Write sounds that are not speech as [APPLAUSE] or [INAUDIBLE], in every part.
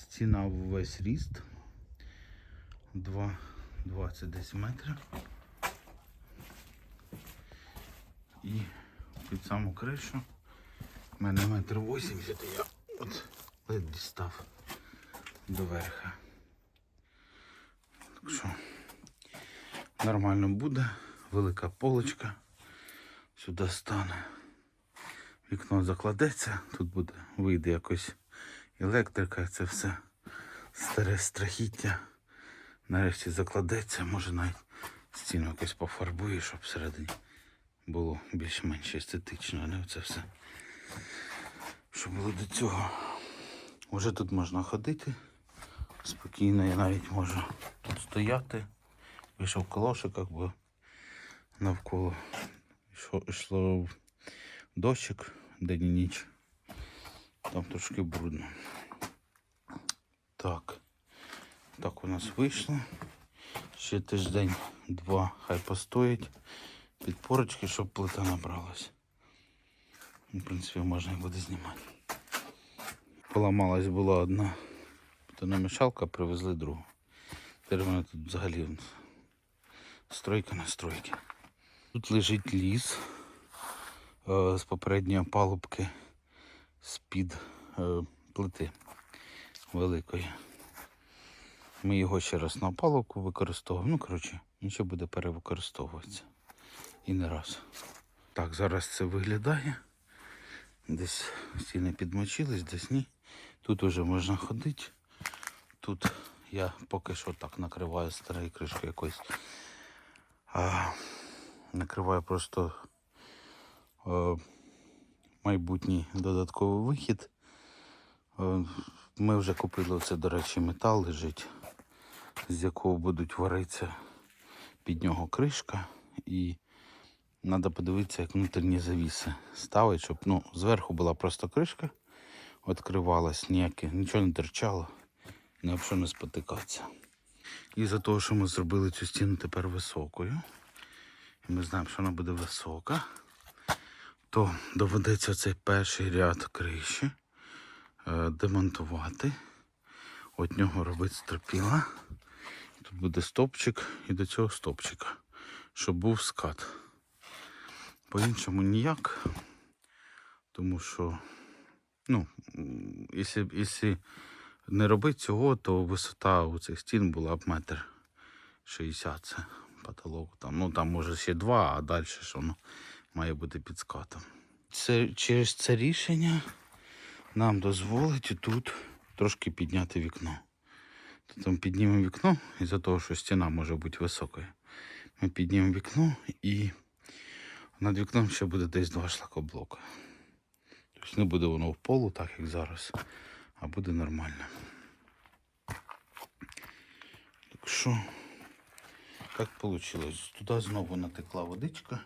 Стіна в весь ріст. 2,20 десь метрів. І під саму кришу. У мене метр 80, я от ледь дістав до верха. Так що нормально буде. Велика полочка. Сюди стане. Вікно закладеться, тут буде, вийде якось електрика, це все старе страхіття. Нарешті закладеться, може навіть стіну якось пофарбує, щоб всередині було більш-менш естетично, а не це все. Що було до цього. Уже тут можна ходити. Спокійно я навіть можу тут стояти. Вийшов в колошиках, бо навколо йшло дощик день і ніч. Там трошки брудно. Так. Так у нас вийшло. Ще тиждень-два хай постоїть підпорочки, щоб плита набралась. В принципі, можна і буде знімати. Поламалась була одна тономішалка, привезли другу. Тепер вона тут взагалі стройка на стройки. Тут лежить ліс е, з попередньої палубки з-під е, плити великої. Ми його ще раз на палубку використовуємо. Ну, коротше, нічого буде перевикористовуватися. І не раз. Так, зараз це виглядає. Десь стіни підмочились, десь ні. Тут уже можна ходити. Тут я поки що так накриваю старою кришкою якоюсь. А, накриваю просто е, майбутній додатковий вихід. Е, ми вже купили це, до речі, метал лежить, з якого будуть варитися під нього кришка. І треба подивитися, як внутрішні завіси ставить, щоб ну, зверху була просто кришка, відкривалась, ніяке, нічого не терчало, ні об що не спотикатися. І за того, що ми зробили цю стіну тепер високою, ми знаємо, що вона буде висока, то доведеться цей перший ряд криші е, демонтувати. От нього робити стропіла. Тут буде стопчик і до цього стопчика, щоб був скат. По-іншому ніяк. Тому що, ну, якщо, якщо не робити цього, то висота у цих стін була б метр 60 це потолок. Там, ну там може ще два, а далі що воно має бути під скатом. Це, через це рішення нам дозволить тут трошки підняти вікно. Там піднімемо вікно, із-за того, що стіна може бути високою. Ми піднімемо вікно і над вікном ще буде десь два шлакоблока. Тобто не буде воно в полу, так як зараз, а буде нормально. Так що, так вийшло. Туди знову натекла водичка.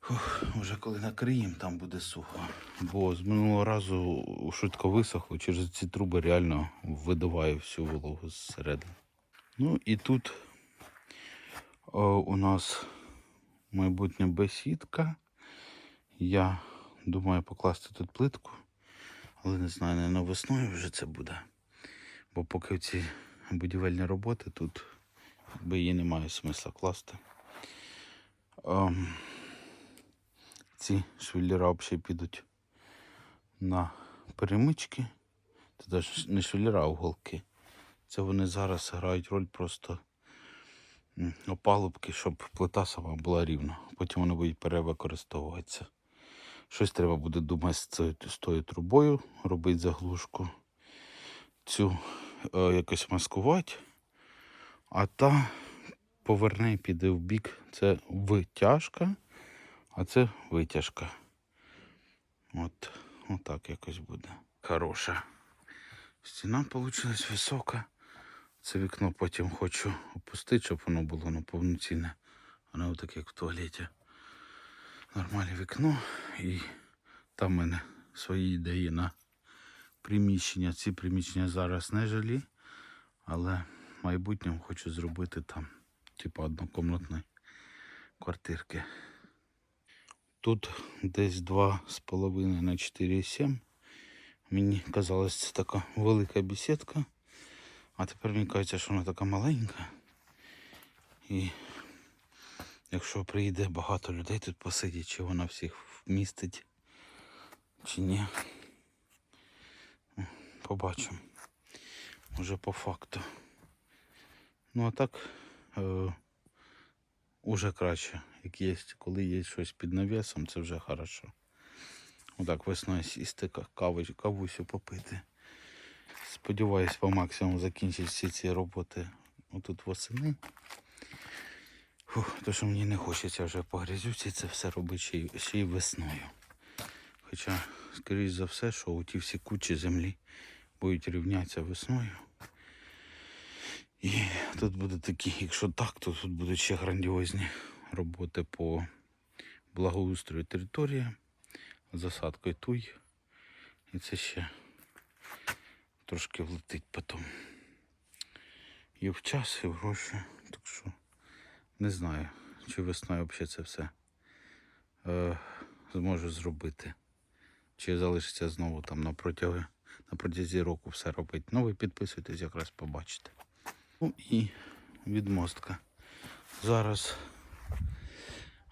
Фух, вже коли накриємо, там буде сухо. Бо з минулого разу швидко висохло, через ці труби реально видуває всю вологу зсередини. Ну і тут о, у нас майбутня бесідка. Я думаю покласти тут плитку, але не знаю, не весною вже це буде. Бо поки ці будівельні роботи тут якби її немає смисла класти. Ем, ці швеллера взагалі підуть на перемички. Це не швеллера, а уголки. Це вони зараз грають роль просто опалубки, щоб плита сама була рівна. Потім вони будуть перевикористовуватися. Щось треба буде думати з тою трубою, робити заглушку. Цю е, якось маскувати. А та поверне піде в бік. Це витяжка, а це витяжка. От, отак якось буде. Хороша. Стіна вийшла висока. Це вікно потім хочу опустити, щоб воно було ну, повноцінне. Воно отак як в туалеті. Нормальне вікно. І там в мене свої ідеї на приміщення. Ці приміщення зараз не жалі, але в майбутньому хочу зробити там, типу, однокомнатної квартирки. Тут десь 2,5 на 4,7 Мені казалось, це така велика бесідка, а тепер мені кажеться, що вона така маленька. І якщо приїде багато людей тут посидять, чи вона всіх вмістить, чи ні. Побачимо. Уже по факту. Ну а так е, уже краще. Як є, коли є щось під навісом, це вже хорошо. Отак весною сісти, ка- кави, кавусю попити. Сподіваюсь, по максимуму закінчити всі ці роботи отут восени. Фух, то що мені не хочеться вже по це все робити ще й, ще й весною. Хоча, скоріш за все, що ті всі кучі землі будуть рівнятися весною. І тут буде такі, якщо так, то тут будуть ще грандіозні роботи по благоустрою території, засадкою туй. І це ще трошки влетить потім. І в час, і в гроші. Так що не знаю, чи весною взагалі це все е, зможу зробити. Чи залишиться знову там на протязі, року все робити. Ну, ви підписуйтесь, якраз побачите. Ну і відмостка. Зараз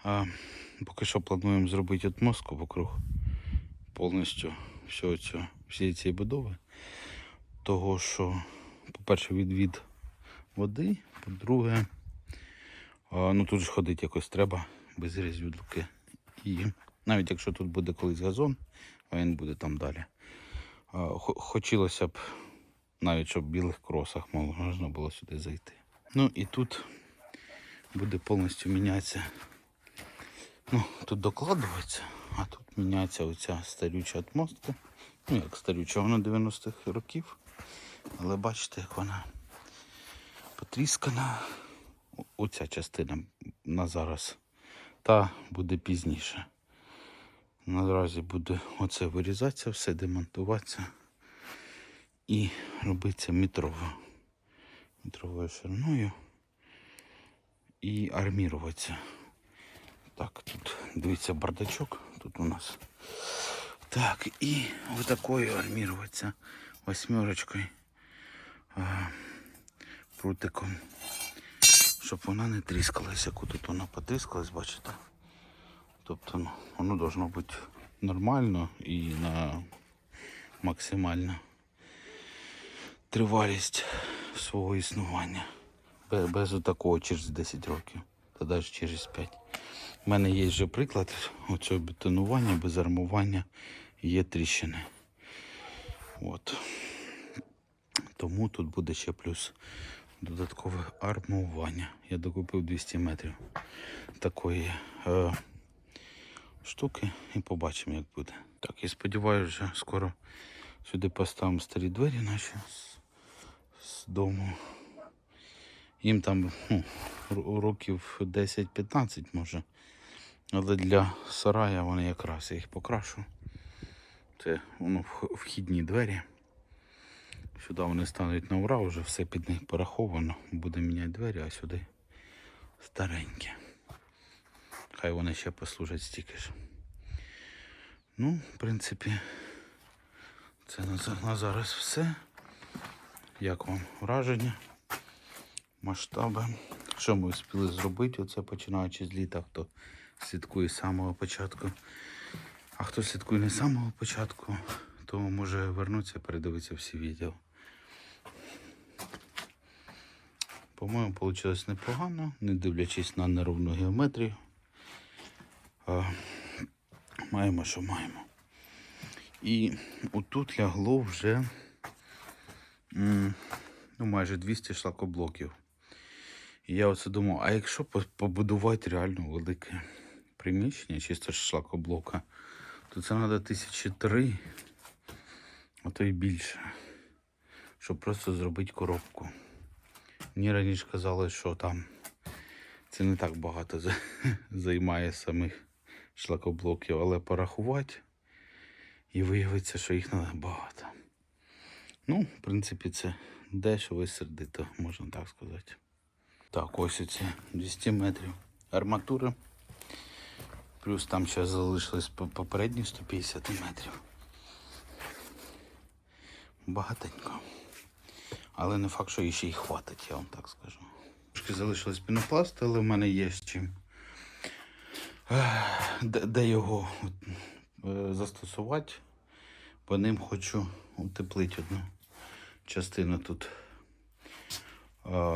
а, поки що плануємо зробити відмостку вокруг повністю всього цього, всієї цієї будови. Того, що, по-перше, відвід води, по-друге, ну тут ж ходити якось треба без грязюдлки. І навіть якщо тут буде колись газон, а він буде там далі. Хотілося б навіть щоб в білих кросах можна було сюди зайти. Ну і тут буде повністю мінятися. Ну, тут докладується, а тут міняється оця старюча атмостка. Ну, як старюча, вона 90-х років. Але бачите, як вона потріскана. Оця частина на зараз. Та буде пізніше. Наразі буде оце вирізатися, все демонтуватися і робиться метрово. Метровою шириною і арміруватися. Так, тут дивіться бардачок. Тут у нас. Так, і ось такою арміруватися восьмерочкою прутиком. Щоб вона не тріскалася. Тут вона потріскалась, бачите? Тобто ну, воно должно бути нормально і на максимально тривалість свого існування. Без, такого через 10 років, та навіть через 5. У мене є вже приклад оцього бетонування без армування є тріщини. От. Тому тут буде ще плюс додаткове армування. Я докупив 200 метрів такої е, штуки і побачимо, як буде. Так, і сподіваюся, скоро сюди поставимо старі двері наші з, дому. Їм там ну, років 10-15 може. Але для сарая вони якраз я їх покрашу. Це воно вхідні двері. Сюди вони стануть на ура, вже все під них пораховано. Буде міняти двері, а сюди старенькі. Хай вони ще послужать стільки ж. Ну, в принципі, це на зараз все. Як вам враження? Масштаби. Що ми встигли зробити? Оце починаючи з літа, хто слідкує з самого початку. А хто слідкує не з самого початку, то може вернутися, передивитися всі відео. По-моєму, вийшло непогано, не дивлячись на неровну геометрію. А, маємо, що маємо. І отут лягло вже ну, майже 200 шлакоблоків. І я оце думав, а якщо побудувати реально велике приміщення, чисто шлакоблока, то це треба тисячі три, а то й більше, щоб просто зробити коробку. Мені раніше казали, що там це не так багато [LAUGHS] займає самих шлакоблоків, але порахувати і виявиться, що їх треба багато. Ну, в принципі, це дешево і сердито, можна так сказати. Так, ось оці 200 метрів арматури. Плюс там ще залишилось по- попередні 150 метрів. багатенько. Але не факт, що їй ще й хватить, я вам так скажу. Трошки залишилось пінопласту, але в мене є з чим. Де, де його е, застосувати? По ним хочу утеплити одну частину тут е,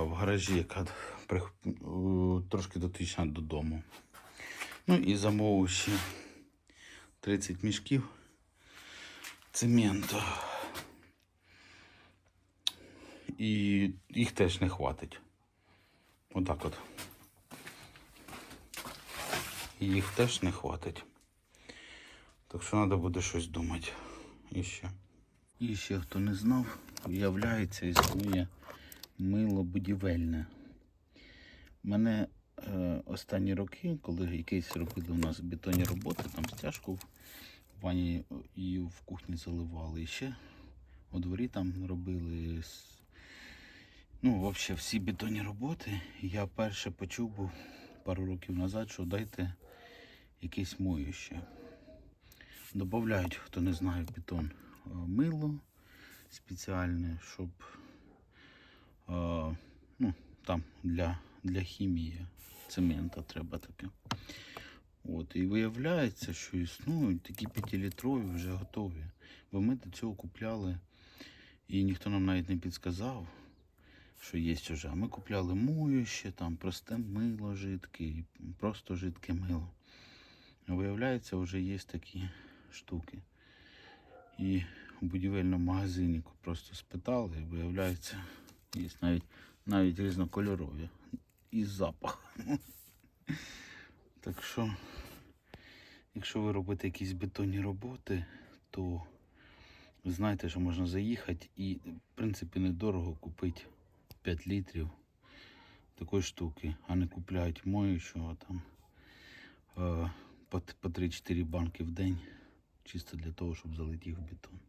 в гаражі, яка е, трошки дотична додому. Ну і замовив ще 30 мішків цементу. І їх теж не хватить. Отак от. І їх теж не хватить. Так що треба буде щось думати. І ще. І ще хто не знав, виявляється, існує мило будівельне. Мене е, останні роки, коли якісь робили у нас бетонні роботи, там стяжку в ванні і в кухні заливали. І ще у дворі там робили. Ну, взагалі, всі бетонні роботи. Я перше почув був пару років назад, що дайте якесь моюще. Добавляють, хто не знає, бетон е, мило спеціальне, щоб е, ну, там для, для хімії цемента треба таке. От, і виявляється, що існують такі 5-літрові вже готові. Бо ми до цього купляли, і ніхто нам навіть не підсказав, що є вже. А Ми купляли моюще, там просте мило жидке, просто жидке мило. Виявляється, вже є такі штуки. І будівельному магазині просто спитали, і виявляється, є навіть, навіть різнокольорові. І запах. Так що, якщо ви робите якісь бетонні роботи, то знайте, що можна заїхати і, в принципі, недорого купити 5 літрів такої штуки, а не купляють моючого там е, по, по 3-4 банки в день, чисто для того, щоб залити їх в бетон.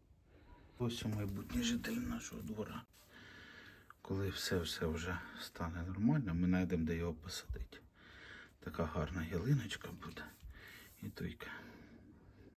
Ось майбутній житель нашого двора. Коли все-все вже стане нормально, ми знайдемо, де його посадити. Така гарна ялиночка буде. І тільки